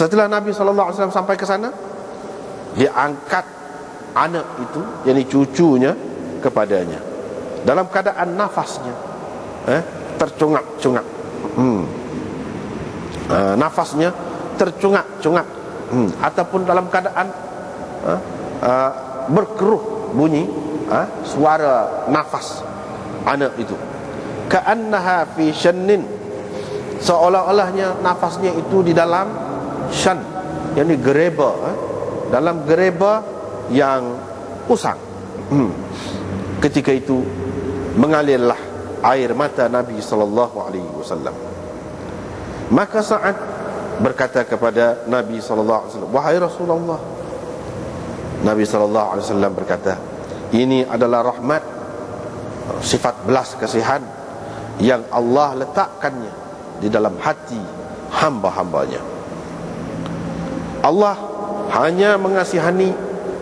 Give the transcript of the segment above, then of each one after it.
Setelah Nabi SAW sampai ke sana Dia angkat anak itu Yang cucunya kepadanya. Dalam keadaan nafasnya eh, Tercungak-cungak hmm. uh, Nafasnya tercungak-cungak hmm. Ataupun dalam keadaan uh, uh, Berkeruh bunyi uh, Suara nafas Anak itu. Ka'annaha fi shannin. Seolah-olahnya nafasnya itu di dalam Shan Yang ini gereba eh? Dalam gereba yang usang hmm. Ketika itu Mengalirlah air mata Nabi Sallallahu Alaihi Wasallam Maka saat berkata kepada Nabi Sallallahu Alaihi Wasallam Wahai Rasulullah Nabi Sallallahu Alaihi Wasallam berkata Ini adalah rahmat Sifat belas kasihan Yang Allah letakkannya Di dalam hati hamba-hambanya Allah hanya mengasihani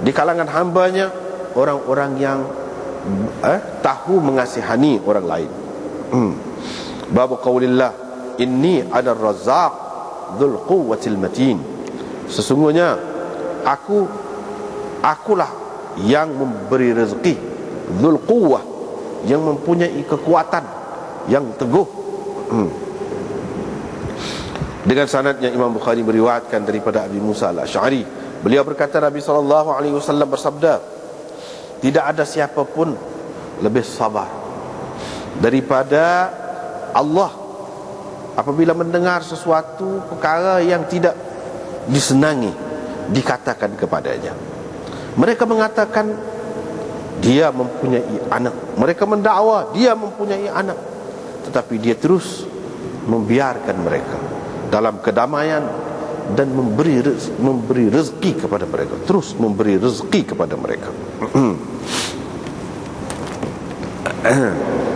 di kalangan hambanya orang-orang yang eh, tahu mengasihani orang lain. Hmm. Bab qaulillah inni ada razzaq dzul quwwatil matin. Sesungguhnya aku akulah yang memberi rezeki dzul quwwah yang mempunyai kekuatan yang teguh. Hmm. Dengan sanadnya Imam Bukhari meriwayatkan daripada Abi Musa al-Asy'ari Beliau berkata Nabi sallallahu alaihi wasallam bersabda, tidak ada siapa pun lebih sabar daripada Allah apabila mendengar sesuatu perkara yang tidak disenangi dikatakan kepadanya. Mereka mengatakan dia mempunyai anak. Mereka mendakwa dia mempunyai anak. Tetapi dia terus membiarkan mereka dalam kedamaian dan memberi memberi rezeki kepada mereka. Terus memberi rezeki kepada mereka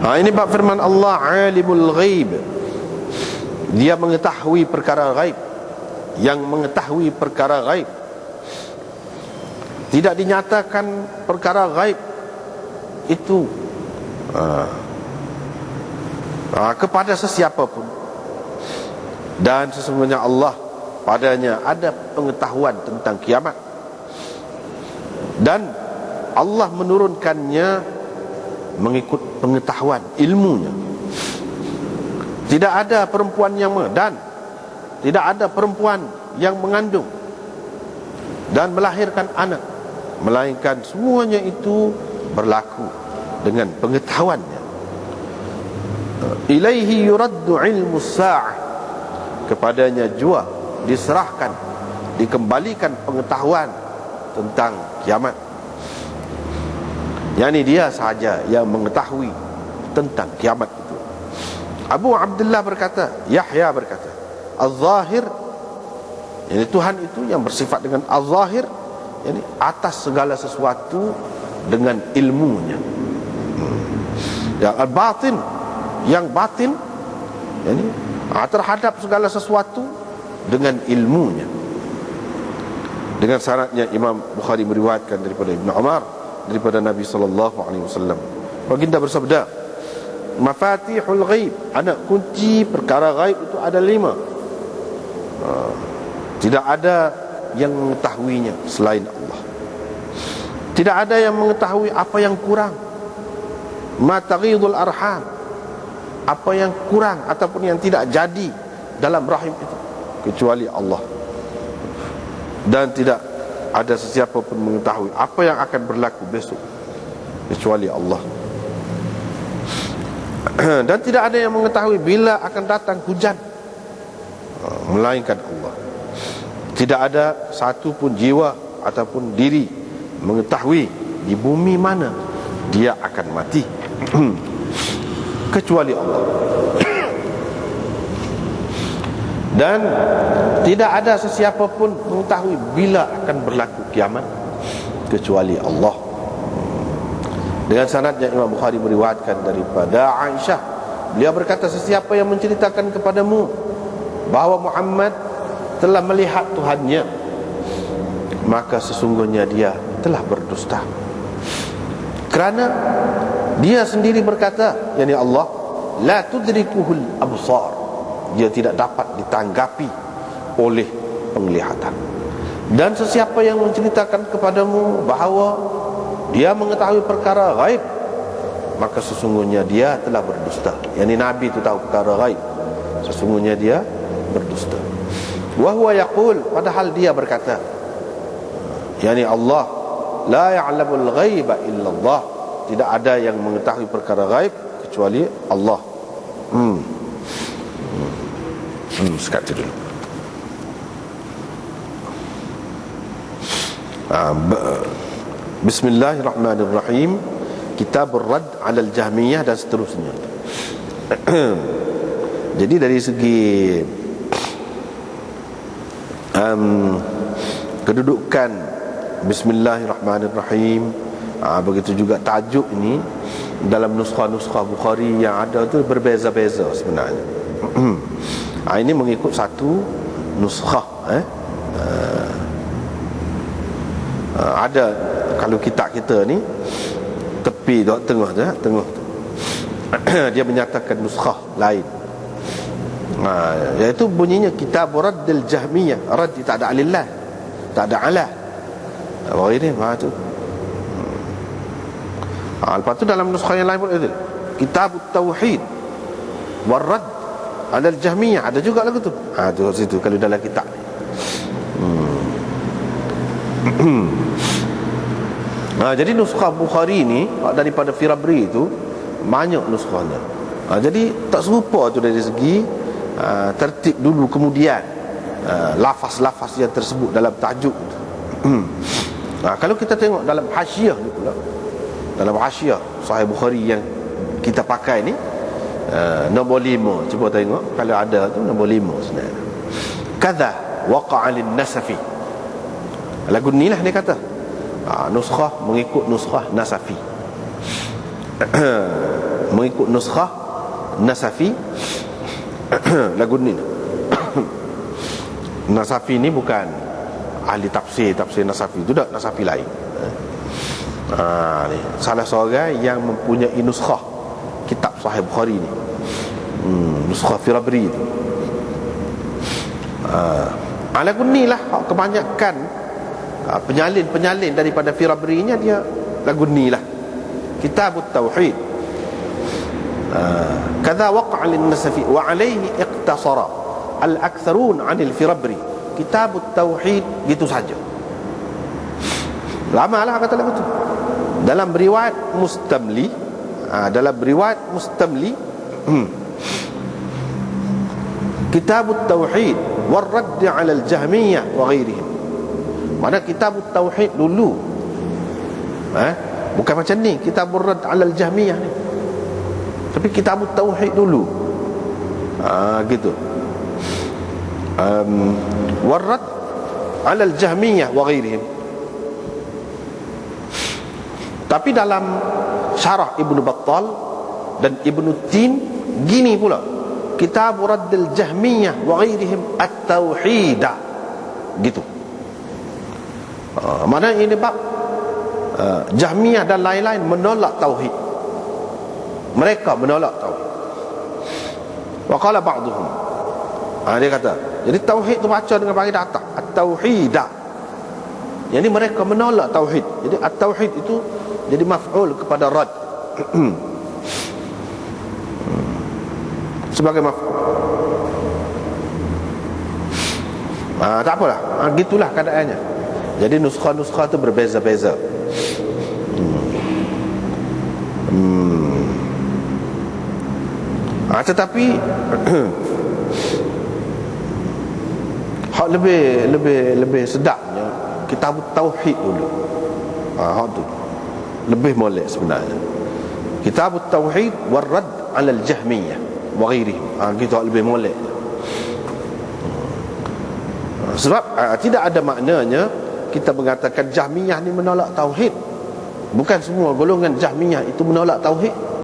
Ha, ini bab firman Allah alimul ghaib. Dia mengetahui perkara ghaib. Yang mengetahui perkara ghaib. Tidak dinyatakan perkara ghaib itu ha, ha, kepada sesiapa pun. Dan sesungguhnya Allah padanya ada pengetahuan tentang kiamat. Dan Allah menurunkannya mengikut pengetahuan ilmunya. Tidak ada perempuan yang dan tidak ada perempuan yang mengandung dan melahirkan anak melainkan semuanya itu berlaku dengan pengetahuannya. Ilaihi yuraddu ilmu sa'ah kepadanya jua diserahkan dikembalikan pengetahuan tentang kiamat yang ini dia sahaja yang mengetahui tentang kiamat itu. Abu Abdullah berkata, Yahya berkata, Al-Zahir, ini Tuhan itu yang bersifat dengan Al-Zahir, ini atas segala sesuatu dengan ilmunya. Hmm. Yang Al-Batin, yang batin, ini terhadap segala sesuatu dengan ilmunya. Dengan syaratnya Imam Bukhari meriwayatkan daripada Ibn Umar daripada Nabi sallallahu alaihi wasallam. Baginda bersabda, "Mafatihul ghaib, anak kunci perkara ghaib itu ada lima. Ha, tidak ada yang mengetahuinya selain Allah. Tidak ada yang mengetahui apa yang kurang. Mataghidul arham. Apa yang kurang ataupun yang tidak jadi dalam rahim itu kecuali Allah. Dan tidak ada sesiapa pun mengetahui apa yang akan berlaku besok kecuali Allah. Dan tidak ada yang mengetahui bila akan datang hujan. Uh, melainkan Allah. Tidak ada satu pun jiwa ataupun diri mengetahui di bumi mana dia akan mati. Kecuali Allah dan tidak ada sesiapa pun mengetahui bila akan berlaku kiamat kecuali Allah. Dengan sanad yang Imam Bukhari meriwayatkan daripada Aisyah beliau berkata sesiapa yang menceritakan kepadamu bahawa Muhammad telah melihat Tuhannya maka sesungguhnya dia telah berdusta. Kerana dia sendiri berkata yakni Allah la tudrikuhul absar dia tidak dapat ditanggapi oleh penglihatan. Dan sesiapa yang menceritakan kepadamu bahawa dia mengetahui perkara gaib maka sesungguhnya dia telah berdusta. Yakni nabi itu tahu perkara gaib. Sesungguhnya dia berdusta. Wa huwa yaqul padahal dia berkata yakni Allah la ya'lamul ghaiba illa Allah tidak ada yang mengetahui perkara gaib kecuali Allah hmm hmm, sekat dulu. Ah, Bismillahirrahmanirrahim. Kitab Rad Alal Jahmiyah dan seterusnya. Jadi dari segi um, Kedudukan Bismillahirrahmanirrahim. Uh, Begitu juga tajuk ini Dalam nuskha-nuskha Bukhari yang ada tu berbeza-beza sebenarnya uh, Ini mengikut satu nuskha eh? Uh, ada kalau kitab kita ni tepi dok tengah tu eh, tengah dia menyatakan nuskhah lain. Ha, iaitu bunyinya kitab raddil jahmiyah. Rad tak ada alillah tak ada ala. Apa ini ha tu. Ha, lepas tu dalam nuskhah yang lain pun itu kitab tauhid warad al jahmiyah ada juga lagu tu. Ha tu situ kalau dalam kitab. Ni ha, jadi nuskah Bukhari ni daripada Firabri itu banyak nuskahnya ha, jadi tak serupa tu dari segi ha, tertib dulu kemudian ha, lafaz-lafaz yang tersebut dalam tajuk ha, kalau kita tengok dalam hasyiah ni pula dalam hasyiah sahih Bukhari yang kita pakai ni uh, nombor lima. Cuba tengok. Kalau ada tu nombor lima sebenarnya kadha waqa'alin nasafi lagu ni lah dia kata. Ha, nuskhah mengikut nuskhah nasafi. Mengikut nuskhah nasafi. Lagu ni nasafi ni bukan ahli tafsir tafsir nasafi. Itu tak nasafi lain. Ha, ni. salah seorang yang mempunyai nuskhah sahih Bukhari ni. Hmm, nuskhah Firabri tu ha, lagu ni lah kebanyakan ha, penyalin-penyalin daripada firabrinya dia lagu ni lah. Kitab tauhid ha, kadha waqa' lin nasafi wa alayhi iqtasara al aktharun 'anil firabri. Kitab tauhid gitu saja. Lama lah kata lagu tu. Dalam riwayat mustamli ha, dalam riwayat mustamli hmm. kitab tauhid war radd ala al jahmiyah wa ghairihim. Mana kitab tauhid dulu? Ha? bukan macam ni kitab radd ala al jahmiyah ni. Tapi kitab tauhid dulu. Ha, gitu. Um warad ala al jahmiyah wa ghairihim tapi dalam syarah Ibnu Battal dan Ibnu Tin gini pula. Kitab raddil jahmiyah wa ghairihim at-tauhidah gitu. Uh, mana ini bab uh, Jahmiyah dan lain-lain menolak tauhid. Mereka menolak tauhid. Wa qala ba'dhum ha, dia kata jadi tauhid tu baca dengan bagi data at-tauhidah jadi mereka menolak tauhid. Jadi at-tauhid itu jadi maf'ul kepada rad sebagai maf'ul ha, tak apalah ha, gitulah keadaannya jadi nuskha-nuskha itu berbeza-beza. Hmm. Ha, tetapi hak lebih lebih lebih sedapnya kita tauhid dulu. Ha, hak tu lebih molek sebenarnya. Kitab tauhid warad ala al-jahmiyah wa ghairihim. Ha, kita lebih molek. Sebab ha, tidak ada maknanya kita mengatakan Jahmiyah ni menolak tauhid. bukan semua golongan Jahmiyah itu menolak tauhid